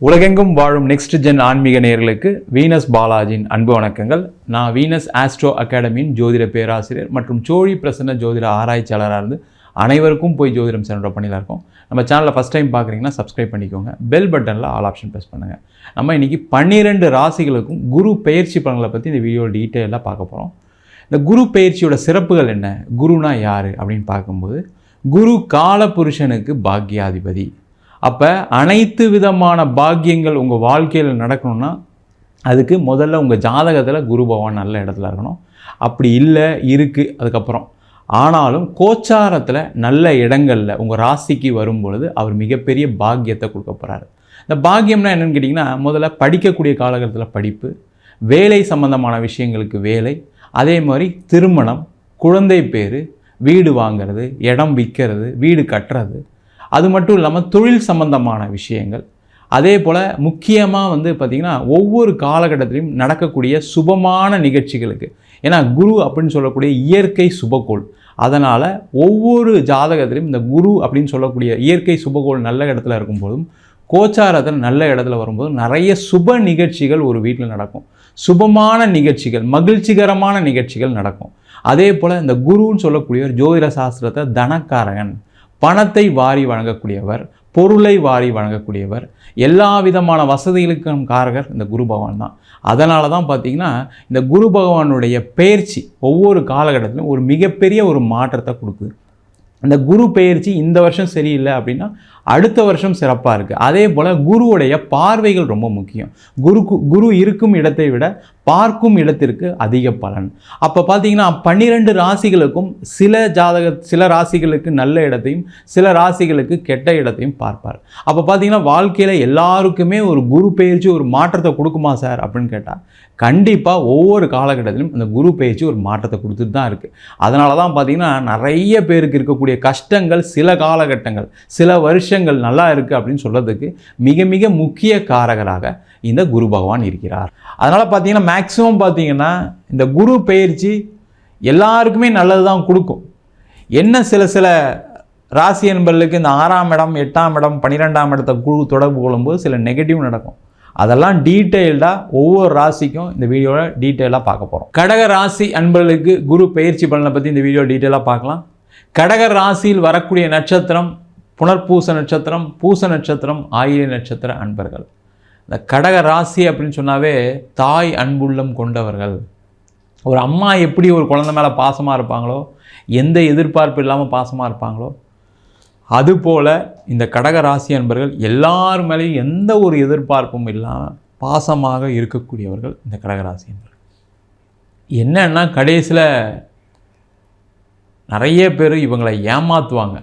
உலகெங்கும் வாழும் next gen ஆன்மீக நேர்களுக்கு வீனஸ் பாலாஜியின் அன்பு வணக்கங்கள். நான் வீனஸ் ஆஸ்ட்ரோ அகாடமியின் ஜோதிட பேராசிரியர் மற்றும் சோழி பிரசன்ன ஜோதிட ஆராய்ச்சியாளராக இருந்து அனைவருக்கும் போய் ஜோதிடம் சென்ற பண்ணியில் இருக்கோம். நம்ம சேனலில் ஃபஸ்ட் டைம் பார்க்குறீங்கன்னா சப்ஸ்கிரைப் பண்ணிக்கோங்க. பெல் பட்டனில் ஆல் ஆப்ஷன் ப்ரெஸ் பண்ணுங்கள் நம்ம இன்றைக்கி பன்னிரெண்டு ராசிகளுக்கும் குரு பயிற்சி பலன்களை பற்றி இந்த வீடியோ டீட்டெயிலாக பார்க்க போகிறோம் இந்த குரு பயிற்சியோட சிறப்புகள் என்ன? குருனா யார்? அப்படின்னு பார்க்கும்போது குரு கால புருஷனுக்கு பாக்யாதிபதி அப்போ அனைத்து விதமான பாக்கியங்கள் உங்கள் வாழ்க்கையில் நடக்கணும்னா அதுக்கு முதல்ல உங்கள் ஜாதகத்தில் குரு பகவான் நல்ல இடத்துல இருக்கணும். அப்படி இல்லை இருக்குது அதுக்கப்புறம். ஆனாலும் கோச்சாரத்தில் நல்ல இடங்களில் உங்கள் ராசிக்கு வரும் பொழுது அவர் மிகப்பெரிய பாக்கியத்தை கொடுக்க போகிறாரு இந்த பாக்கியம்னா என்னென்னு கேட்டிங்கன்னா முதல்ல படிக்கக்கூடிய காலகட்டத்தில் படிப்பு வேலை சம்பந்தமான விஷயங்களுக்கு வேலை அதே மாதிரி திருமணம் குழந்தை பேர் வீடு வாங்குறது இடம் விற்கிறது வீடு கட்டுறது அது மட்டும் இல்லாமல் தொழில் சம்பந்தமான விஷயங்கள். அதே போல் முக்கியமாக வந்து பார்த்திங்கன்னா ஒவ்வொரு காலகட்டத்திலையும் நடக்கக்கூடிய சுபமான நிகழ்ச்சிகளுக்கு. ஏன்னா குரு அப்படின்னு சொல்லக்கூடிய இயற்கை சுபகோள் அதனால் ஒவ்வொரு ஜாதகத்திலையும் இந்த குரு அப்படின்னு சொல்லக்கூடிய இயற்கை சுபகோள் நல்ல இடத்துல இருக்கும்போதும் கோச்சாரத்தில் நல்ல இடத்துல வரும்போது நிறைய சுப நிகழ்ச்சிகள் ஒரு வீட்டில் நடக்கும். சுபமான நிகழ்ச்சிகள் மகிழ்ச்சிகரமான நிகழ்ச்சிகள் நடக்கும். அதே போல் இந்த குருன்னு சொல்லக்கூடிய ஒரு ஜோதிட சாஸ்திரத்தை தனக்காரகன். பணத்தை வாரி வழங்கக்கூடியவர் பொருளை வாரி வழங்கக்கூடியவர் எல்லா விதமான வசதிகளுக்கும் காரகர் இந்த குரு பகவான் தான். அதனால தான் பார்த்தீங்கன்னா இந்த குரு பகவானுடைய பெயர்ச்சி ஒவ்வொரு காலகட்டத்திலும் ஒரு மிகப்பெரிய ஒரு மாற்றத்தை கொடுக்குது. இந்த குரு பெயர்ச்சி இந்த வருஷம் சரியில்லை அப்படின்னா அடுத்த வருஷம் சிறப்பாக இருக்குது அதே போல் குருவுடைய பார்வைகள் ரொம்ப முக்கியம். குரு குரு இருக்கும் இடத்தை விட பார்க்கும் இடத்திற்கு அதிக பலன். அப்போ பார்த்தீங்கன்னா பன்னிரெண்டு ராசிகளுக்கும் சில ஜாதக சில ராசிகளுக்கு நல்ல இடத்தையும் சில ராசிகளுக்கு கெட்ட இடத்தையும் பார்ப்பார். அப்போ பார்த்தீங்கன்னா வாழ்க்கையில் எல்லாருக்குமே ஒரு குரு பயிற்சி ஒரு மாற்றத்தை கொடுக்குமா சார் அப்படின்னு கேட்டால் கண்டிப்பாக ஒவ்வொரு காலகட்டத்திலும் அந்த குரு பயிற்சி ஒரு மாற்றத்தை கொடுத்துட்டு தான் இருக்குது அதனால தான் பார்த்தீங்கன்னா நிறைய பேருக்கு இருக்கக்கூடிய கஷ்டங்கள் சில காலகட்டங்கள் சில வருஷங்கள் நல்லா இருக்குது அப்படின்னு சொல்கிறதுக்கு மிக மிக முக்கிய காரகராக இந்த குரு பகவான் இருக்கிறார். அதனால் பார்த்தீங்கன்னா மேக்ஸிமம் பார்த்தீங்கன்னா இந்த குரு பயிற்சி எல்லாருக்குமே நல்லது தான் கொடுக்கும். என்ன சில சில ராசி என்பர்களுக்கு இந்த ஆறாம் இடம் எட்டாம் இடம் பன்னிரெண்டாம் இடத்தை குழு தொடர்பு கொள்ளும்போது சில நெகட்டிவ் நடக்கும். அதெல்லாம் டீட்டெயில்டாக ஒவ்வொரு ராசிக்கும் இந்த வீடியோவில் டீட்டெயிலாக பார்க்க போகிறோம் கடக ராசி அன்பர்களுக்கு குரு பயிற்சி பலனை பற்றி இந்த வீடியோ டீட்டெயிலாக பார்க்கலாம். கடக ராசியில் வரக்கூடிய நட்சத்திரம் புனர்பூச நட்சத்திரம் பூச நட்சத்திரம் ஆயிர நட்சத்திர அன்பர்கள். இந்த கடக ராசி அப்படின்னு சொன்னாவே தாய் அன்புள்ளம் கொண்டவர்கள். ஒரு அம்மா எப்படி ஒரு குழந்தை மேலே பாசமாக இருப்பாங்களோ எந்த எதிர்பார்ப்பு இல்லாமல் பாசமாக இருப்பாங்களோ அதுபோல் இந்த கடக ராசி அன்பர்கள் எல்லார் மேலேயும் எந்த ஒரு எதிர்பார்ப்பும் இல்லாமல் பாசமாக இருக்கக்கூடியவர்கள் இந்த கடகராசி அன்பர்கள். என்னன்னா கடைசியில் நிறைய பேர் இவங்களை ஏமாற்றுவாங்க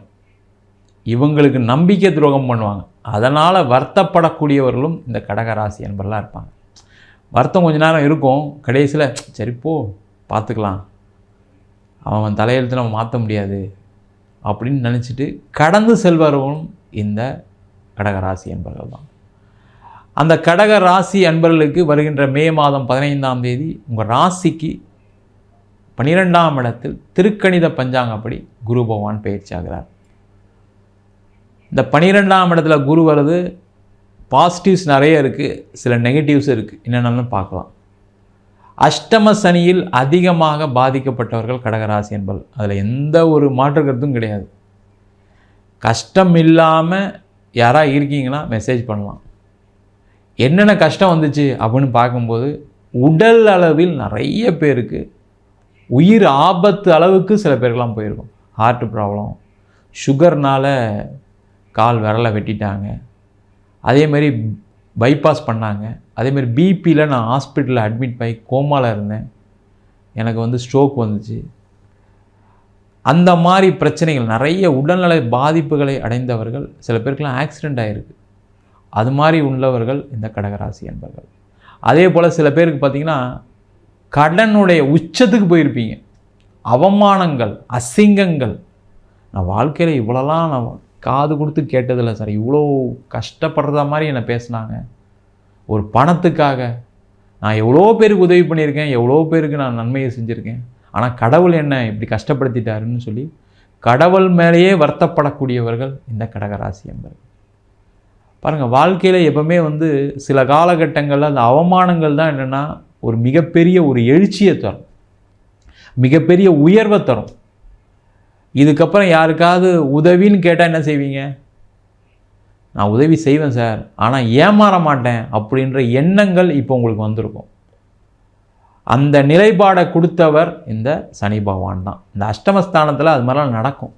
இவங்களுக்கு நம்பிக்கை துரோகம் பண்ணுவாங்க. அதனால் வருத்தப்படக்கூடியவர்களும் இந்த கடகராசி அன்பர்களாக இருப்பாங்க. வருத்தம் கொஞ்ச நேரம் இருக்கும். கடைசியில் சரி போ பார்த்துக்கலாம் அவன் தலையெழுத்து நம்ம மாற்ற முடியாது. அப்படின்னு நினச்சிட்டு கடந்து செல்பவர்களும் இந்த கடகராசி என்பர்கள் தான் அந்த கடக ராசி அன்பர்களுக்கு வருகின்ற மே மாதம் பதினைந்தாம் தேதி உங்கள் ராசிக்கு பன்னிரெண்டாம் இடத்தில் திருக்கணித பஞ்சாங்கப்படி குரு பகவான் பயிற்சி ஆகிறார். இந்த பன்னிரெண்டாம் இடத்துல குரு வர்றது பாசிட்டிவ்ஸ் நிறைய இருக்குது சில நெகட்டிவ்ஸ் இருக்குது என்னென்னாலும் பார்க்கலாம். அஷ்டம சனியில் அதிகமாக பாதிக்கப்பட்டவர்கள் கடகராசி என்பல் அதில் எந்த ஒரு மாற்று கருத்தும் கிடையாது. கஷ்டம் இல்லாமல் யாராக இருக்கீங்கன்னா மெசேஜ் பண்ணலாம். என்னென்ன கஷ்டம் வந்துச்சு அப்படின்னு பார்க்கும்போது உடல் அளவில் நிறைய பேருக்கு உயிர் ஆபத்து அளவுக்கு சில பேருக்கெல்லாம் போயிருக்கும். ஹார்ட் ப்ராப்ளம் சுகர்னால் கால் விரலை வெட்டிட்டாங்க. மாதிரி பைபாஸ் பண்ணாங்க. அதேமாரி பிபியில் நான் ஹாஸ்பிட்டலில் அட்மிட் பண்ணி கோமாவில் இருந்தேன். எனக்கு வந்து ஸ்ட்ரோக் வந்துச்சு. அந்த மாதிரி பிரச்சனைகள் நிறைய உடல்நல பாதிப்புகளை அடைந்தவர்கள் சில பேருக்கெல்லாம் ஆக்சிடெண்ட் ஆகிருக்கு அது மாதிரி உள்ளவர்கள் இந்த கடகராசி என்பர்கள் அதே போல் சில பேருக்கு பார்த்திங்கன்னா கடனுடைய உச்சத்துக்கு போயிருப்பீங்க. அவமானங்கள் அசிங்கங்கள். நான் வாழ்க்கையில் இவ்வளோலாம் நான் காது கொடுத்து கேட்டதில்லை சார். இவ்வளோ கஷ்டப்படுறதா மாதிரி என்னை பேசினாங்க. ஒரு பணத்துக்காக நான் எவ்வளோ பேருக்கு உதவி பண்ணியிருக்கேன் எவ்வளோ பேருக்கு நான் நன்மையை செஞ்சுருக்கேன். ஆனால் கடவுள் என்ன இப்படி கஷ்டப்படுத்திட்டாருன்னு சொல்லி கடவுள் மேலேயே வருத்தப்படக்கூடியவர்கள் இந்த கடகராசி என்பர்கள். பாருங்கள் வாழ்க்கையில் எப்பவுமே வந்து சில காலகட்டங்களில் அந்த அவமானங்கள் தான் என்னென்னா ஒரு மிகப்பெரிய ஒரு எழுச்சியை தரும். மிகப்பெரிய உயர்வை தரும். இதுக்கப்புறம் யாருக்காவது உதவின்னு கேட்டால் என்ன செய்வீங்க? நான் உதவி செய்வேன் சார். ஆனால் ஏமாற மாட்டேன் அப்படின்ற எண்ணங்கள் இப்போ உங்களுக்கு வந்திருக்கும். அந்த நிலைப்பாடை கொடுத்தவர் இந்த சனி பகவான் தான். இந்த அஷ்டமஸ்தானத்தில் அது மாதிரிலாம் நடக்கும்.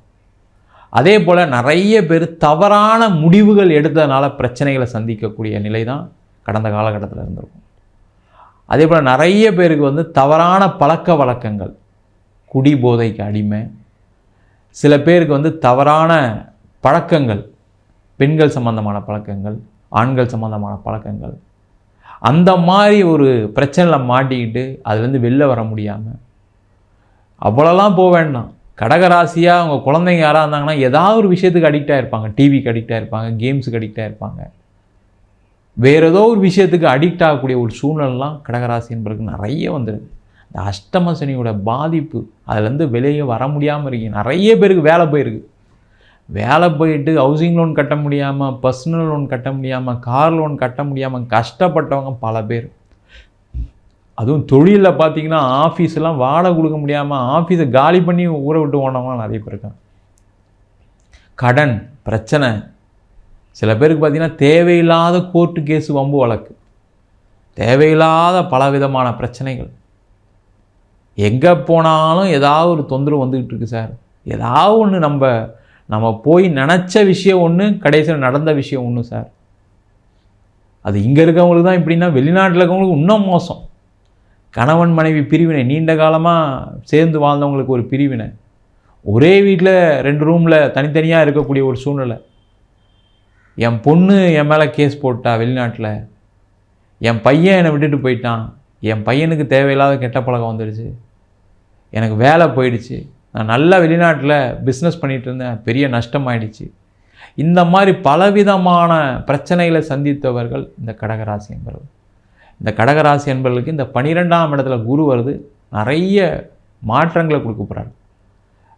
அதே போல் நிறைய பேர் தவறான முடிவுகள் எடுத்ததுனால பிரச்சனைகளை சந்திக்கக்கூடிய நிலை தான் கடந்த காலகட்டத்தில் இருந்திருக்கும். அதே போல் நிறைய பேருக்கு வந்து தவறான பழக்க வழக்கங்கள் குடி போதைக்கு அடிமை சில பேருக்கு வந்து தவறான பழக்கங்கள் பெண்கள் சம்பந்தமான பழக்கங்கள் ஆண்கள் சம்பந்தமான பழக்கங்கள் அந்த மாதிரி ஒரு பிரச்சனையில் மாட்டிக்கிட்டு அதுலேருந்து வெளில வர முடியாமல் அவ்வளோலாம் போக வேண்டாம். கடகராசியாக அவங்க குழந்தைங்க யாராக இருந்தாங்கன்னா ஏதாவது ஒரு விஷயத்துக்கு அடிக்டாக இருப்பாங்க டிவிக்கு அடிக்டாக இருப்பாங்க கேம்ஸுக்கு அடிக்டாக இருப்பாங்க வேறு ஏதோ ஒரு விஷயத்துக்கு அடிக்ட் ஆகக்கூடிய ஒரு சூழ்நிலாம் கடகராசி என்பதற்கு நிறைய வந்துருக்கு. இந்த அஷ்டம சனியோட பாதிப்பு அதுலேருந்து வெளியே வர முடியாமல் இருக்கு. நிறைய பேருக்கு வேலை போயிருக்கு. வேலை போயிட்டு ஹவுசிங் லோன் கட்ட முடியாமல் பர்சனல் லோன் கட்ட முடியாமல் கார் லோன் கட்ட முடியாமல் கஷ்டப்பட்டவங்க பல பேர். அதுவும் தொழிலில் பார்த்தீங்கன்னா ஆஃபீஸ்லாம் வாடகை கொடுக்க முடியாமல் ஆஃபீஸை காலி பண்ணி ஊரை விட்டு ஓனவங்களாம் நிறைய பேர் இருக்காங்க. கடன் பிரச்சனை. சில பேருக்கு பார்த்தீங்கன்னா தேவையில்லாத கோர்ட்டு கேஸு வம்பு வழக்கு. தேவையில்லாத பல விதமான பிரச்சனைகள். எங்கே போனாலும் ஏதாவது ஒரு தொந்தரவு வந்துக்கிட்டு இருக்குது சார். ஏதாவது ஒன்று நம்ம நம்ம போய் நினச்ச விஷயம் ஒன்று கடைசியில் நடந்த விஷயம் ஒன்று சார். அது இங்கே இருக்கவங்களுக்கு தான் இப்படின்னா வெளிநாட்டில் இருக்கவங்களுக்கு இன்னும் மோசம். கணவன் மனைவி பிரிவினை நீண்ட காலமாக சேர்ந்து வாழ்ந்தவங்களுக்கு ஒரு பிரிவினை. ஒரே வீட்டில் ரெண்டு ரூமில் தனித்தனியாக இருக்கக்கூடிய ஒரு சூழ்நிலை. என் பொண்ணு என் மேலே கேஸ் போட்டா வெளிநாட்டில். என் பையன் என்னை விட்டுட்டு போயிட்டான். என் பையனுக்கு தேவையில்லாத கெட்ட பழக்கம் வந்துடுச்சு. எனக்கு வேலை போயிடுச்சு. நான் நல்லா வெளிநாட்டில் பிஸ்னஸ் பண்ணிகிட்டு இருந்தேன். பெரிய நஷ்டம் ஆயிடுச்சு இந்த மாதிரி பலவிதமான பிரச்சனைகளை சந்தித்தவர்கள் இந்த கடகராசி என்பவர்கள். இந்த கடகராசி என்பவர்களுக்கு இந்த பனிரெண்டாம் இடத்துல குரு வருது. நிறைய மாற்றங்களை கொடுக்க போகிறார்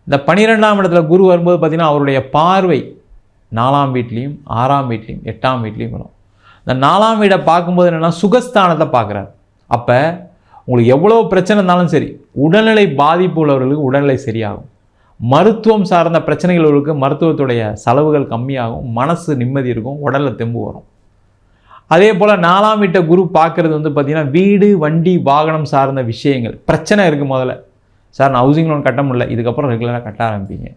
இந்த பனிரெண்டாம் இடத்துல குரு வரும்போது பார்த்திங்கன்னா அவருடைய பார்வை நாலாம் வீட்லேயும் ஆறாம் வீட்லேயும் எட்டாம் வீட்லேயும் வரும். இந்த நாலாம் வீடை பார்க்கும்போது என்னென்னா சுகஸ்தானத்தை பார்க்குறாரு. அப்போ உங்களுக்கு எவ்வளோ பிரச்சனை இருந்தாலும் சரி உடல்நிலை பாதிப்பு உள்ளவர்களுக்கு உடல்நிலை சரியாகும். மருத்துவம் சார்ந்த பிரச்சனைகள் உள்ளவர்களுக்கு மருத்துவத்துடைய செலவுகள் கம்மியாகும் மனசு நிம்மதி இருக்கும் உடலில் தெம்பு வரும். அதே போல் நாலாம் வீட்டை குரு பார்க்குறது வந்து பார்த்திங்கன்னா வீடு வண்டி வாகனம் சார்ந்த விஷயங்கள். பிரச்சனை இருக்குது முதல்ல. சார் நான் ஹவுசிங் லோன் கட்ட முடியல. இதுக்கப்புறம் ரெகுலராக கட்ட ஆரம்பிப்பீங்க.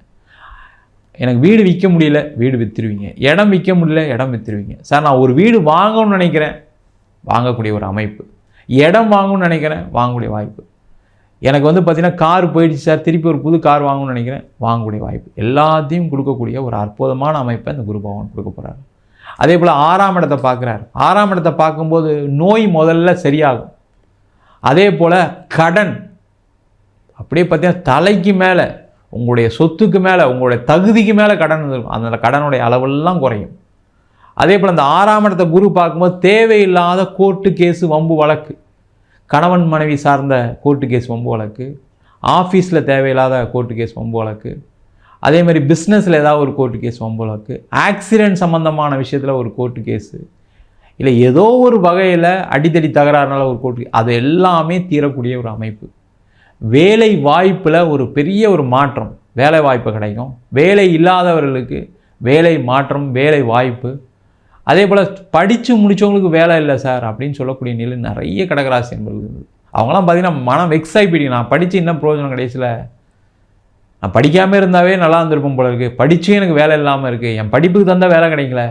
எனக்கு வீடு விற்க முடியல வீடு விற்றுருவீங்க இடம் விற்க முடியல இடம் விற்றுருவீங்க சார் நான் ஒரு வீடு வாங்கணும்னு நினைக்கிறேன். வாங்கக்கூடிய ஒரு அமைப்பு. இடம் வாங்கணும்னு நினைக்கிறேன் வாங்கக்கூடிய வாய்ப்பு. எனக்கு வந்து பார்த்திங்கன்னா கார் போயிடுச்சு சார் திருப்பி ஒரு புது கார் வாங்கணும்னு நினைக்கிறேன் வாங்கக்கூடிய வாய்ப்பு. எல்லாத்தையும் கொடுக்கக்கூடிய ஒரு அற்புதமான அமைப்பை இந்த குரு பகவான் கொடுக்க போகிறாரு அதே போல் ஆறாம் இடத்தை பார்க்குறாரு. ஆறாம் இடத்தை பார்க்கும்போது நோய் முதல்ல சரியாகும். அதே போல் கடன். அப்படியே பார்த்தீங்கன்னா தலைக்கு மேலே உங்களுடைய சொத்துக்கு மேலே உங்களுடைய தகுதிக்கு மேலே கடன் இருக்கும் அந்த கடனுடைய அளவெல்லாம் குறையும். அதே போல் அந்த ஆறாம் இடத்த குரு பார்க்கும்போது தேவையில்லாத கோர்ட்டு கேஸு வம்பு வழக்கு. கணவன் மனைவி சார்ந்த கோர்ட்டு கேஸ் வம்பு வழக்கு. ஆஃபீஸில் தேவையில்லாத கோர்ட்டு கேஸ் வம்பு வழக்கு. அதே மாதிரி பிஸ்னஸில் ஏதாவது ஒரு கோர்ட்டு கேஸ் வம்பு வழக்கு. ஆக்சிடென்ட் சம்மந்தமான விஷயத்தில் ஒரு கோர்ட்டு கேஸு இல்லை ஏதோ ஒரு வகையில் அடித்தடி தகராறுனால ஒரு கோர்ட்டு அது எல்லாமே தீரக்கூடிய ஒரு அமைப்பு. வேலை வாய்ப்பில் ஒரு பெரிய ஒரு மாற்றம். வேலை வாய்ப்பு கிடைக்கும். வேலை இல்லாதவர்களுக்கு வேலை மாற்றம் வேலை வாய்ப்பு. அதே போல் படித்து முடித்தவங்களுக்கு வேலை இல்லை சார் அப்படின்னு சொல்லக்கூடிய நிலை நிறைய கடகராசி என்பது அவங்களாம் பார்த்திங்கன்னா மனம் வெக்ஸ் ஆகி நான் படித்து என்ன பிரயோஜனம் கடைசியில் நான் படிக்காமல் இருந்தாவே நல்லா இருந்திருப்போம் போல இருக்குது படித்தும் எனக்கு வேலை இல்லாமல் இருக்குது என் படிப்புக்கு தந்தால் வேலை கிடைக்கல.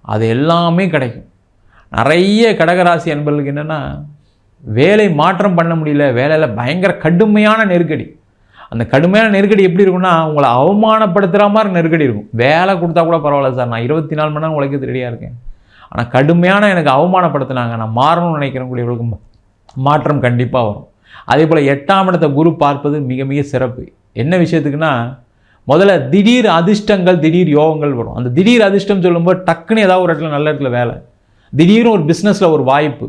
அது எல்லாமே கிடைக்கும். நிறைய கடகராசி என்பர்களுக்கு என்னென்னா வேலை மாற்றம் பண்ண முடியல. வேலையில் பயங்கர கடுமையான நெருக்கடி. அந்த கடுமையான நெருக்கடி எப்படி இருக்கும்னா உங்களை அவமானப்படுத்துகிற மாதிரி நெருக்கடி இருக்கும். வேலை கொடுத்தா கூட பரவாயில்ல சார். நான் இருபத்தி நாலு மணி நேரம் உழைக்கிறது ரெடியாக இருக்கேன். ஆனால் கடுமையான எனக்கு அவமானப்படுத்தினாங்க. நான் மாறணும்னு நினைக்கிறவங்களுக்கு மாற்றம் கண்டிப்பாக வரும். அதே போல் எட்டாம் இடத்தை குரு பார்ப்பது மிக மிக சிறப்பு. என்ன விஷயத்துக்குன்னா முதல்ல திடீர் அதிர்ஷ்டங்கள் திடீர் யோகங்கள் வரும். அந்த திடீர் அதிர்ஷ்டம் சொல்லும்போது டக்குன்னு ஏதாவது ஒரு இடத்துல நல்ல இடத்துல வேலை. திடீர்னு ஒரு பிஸ்னஸில் ஒரு வாய்ப்பு.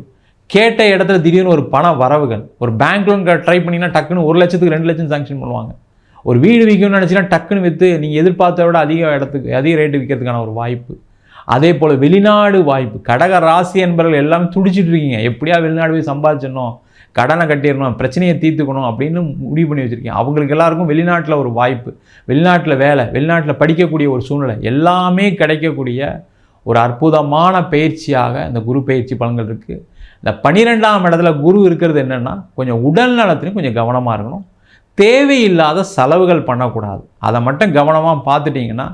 கேட்ட இடத்துல திடீர்னு ஒரு பண வரவுகள் ஒரு பேங்க் லோன் ட்ரை பண்ணிங்கன்னா டக்குன்னு ஒரு லட்சத்துக்கு ரெண்டு லட்சம் சாங்ஷன் பண்ணுவாங்க. ஒரு வீடு விற்கணும்னு நினச்சின்னா டக்குன்னு விற்று நீங்கள் எதிர்பார்த்த விட அதிக இடத்துக்கு அதிக ரேட்டு விற்கிறதுக்கான ஒரு வாய்ப்பு. அதே போல் வெளிநாடு வாய்ப்பு கடக ராசி என்பவர்கள் எல்லாம் துடிச்சிட்டு இருக்கீங்க. எப்படியா வெளிநாடு போய் சம்பாதிச்சிடணும் கடனை கட்டிடணும் பிரச்சனையை தீர்த்துக்கணும் அப்படின்னு முடிவு பண்ணி வச்சுருக்கீங்க. அவங்களுக்கு எல்லாருக்கும் வெளிநாட்டில் ஒரு வாய்ப்பு வெளிநாட்டில் வேலை வெளிநாட்டில் படிக்கக்கூடிய ஒரு சூழ்நிலை எல்லாமே கிடைக்கக்கூடிய ஒரு அற்புதமான பயிற்சியாக இந்த குரு பயிற்சி பலன்கள் இருக்குது இந்த பன்னிரெண்டாம் இடத்துல குரு இருக்கிறது என்னென்னா கொஞ்சம் உடல் நலத்துலையும் கொஞ்சம் கவனமாக இருக்கணும். தேவையில்லாத செலவுகள் பண்ணக்கூடாது. அதை மட்டும் கவனமாக பார்த்துட்டிங்கன்னா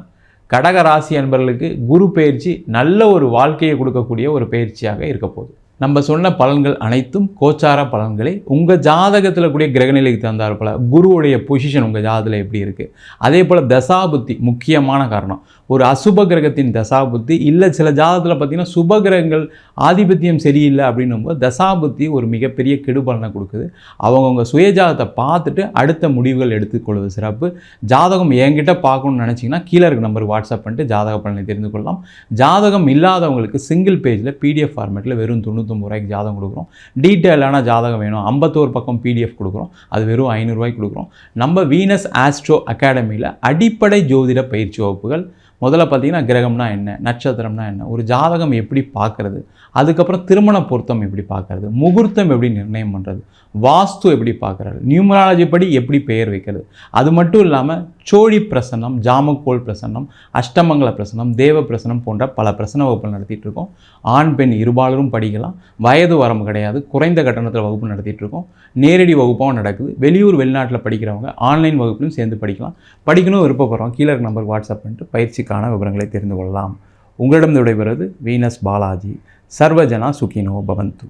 கடக ராசி என்பவர்களுக்கு குரு பயிற்சி நல்ல ஒரு வாழ்க்கையை கொடுக்கக்கூடிய ஒரு பயிற்சியாக இருக்க போகுது. நம்ம சொன்ன பலன்கள் அனைத்தும் கோச்சார பலன்களை உங்கள் ஜாதகத்தில் கூடிய கிரகநிலைக்கு தந்தார் போல் குருவுடைய பொசிஷன் உங்கள் ஜாதகத்தில் எப்படி இருக்குது அதே போல் தசாபுத்தி முக்கியமான காரணம். ஒரு அசுப கிரகத்தின் தசாபுத்தி இல்லை சில ஜாதகத்தில் பார்த்தீங்கன்னா சுப கிரகங்கள் ஆதிபத்தியம் சரியில்லை அப்படின்னும் போது தசாபுத்தி ஒரு மிகப்பெரிய கெடுபலனை கொடுக்குது. அவங்கவுங்க சுயஜாதத்தை பார்த்துட்டு அடுத்த முடிவுகள் எடுத்துக்கொள்வது சிறப்பு. ஜாதகம் என்கிட்ட பார்க்கணும்னு நினச்சிங்கன்னா கீழே இருக்க நம்பர் வாட்ஸ்அப் பண்ணிட்டு ஜாதக பலனை தெரிந்து கொள்ளலாம். ஜாதகம் இல்லாதவங்களுக்கு சிங்கிள் பேஜில் பிடிஎஃப் ஃபார்மேட்டில் வெறும் தொண்ணூற்றி ரூபாய்க்கு ஜாதகம் கொடுக்குறோம். டீட்டெயிலான ஜாதகம் வேணும். ஐம்பத்தோரு பக்கம் பிடிஎஃப் கொடுக்குறோம். அது வெறும் ஐநூறுரூவாய்க்கு கொடுக்குறோம். நம்ம வீனஸ் ஆஸ்ட்ரோ அகாடமியில் அடிப்படை ஜோதிட பயிற்சி வகுப்புகள். முதல்ல பார்த்தீங்கன்னா கிரகம்னா என்ன? நட்சத்திரம்னா என்ன? ஒரு ஜாதகம் எப்படி பார்க்கறது? அதுக்கப்புறம் திருமண பொருத்தம் எப்படி பார்க்கறது? முகூர்த்தம் எப்படி நிர்ணயம் பண்ணுறது வாஸ்து எப்படி பார்க்கறது? நியூமராலஜி படி எப்படி பெயர் வைக்கிறது? அது மட்டும் இல்லாமல் சோழி பிரசன்னம் ஜாமக்கோல் பிரசன்னம் அஷ்டமங்கல பிரசன்னம் தேவ பிரசனம் போன்ற பல பிரசன வகுப்புகள் நடத்திட்டு இருக்கோம். ஆண் பெண் இருபாலரும் படிக்கலாம். வயது வரம்பு கிடையாது. குறைந்த கட்டணத்தில் வகுப்பு நடத்திட்டு இருக்கோம். நேரடி வகுப்பாகவும் நடக்குது. வெளியூர் வெளிநாட்டில் படிக்கிறவங்க ஆன்லைன் வகுப்புலையும் சேர்ந்து படிக்கலாம். படிக்கணும் விருப்பப்படுறோம் கீழே இருக்க நம்பருக்கு வாட்ஸ்அப் பண்ணிட்டு பயிற்சிக்கான விவரங்களை தெரிந்து கொள்ளலாம். உங்களிடம் விடைபெறுவது வீனஸ் பாலாஜி. சர்வஜனா சுகினோ பவந்து.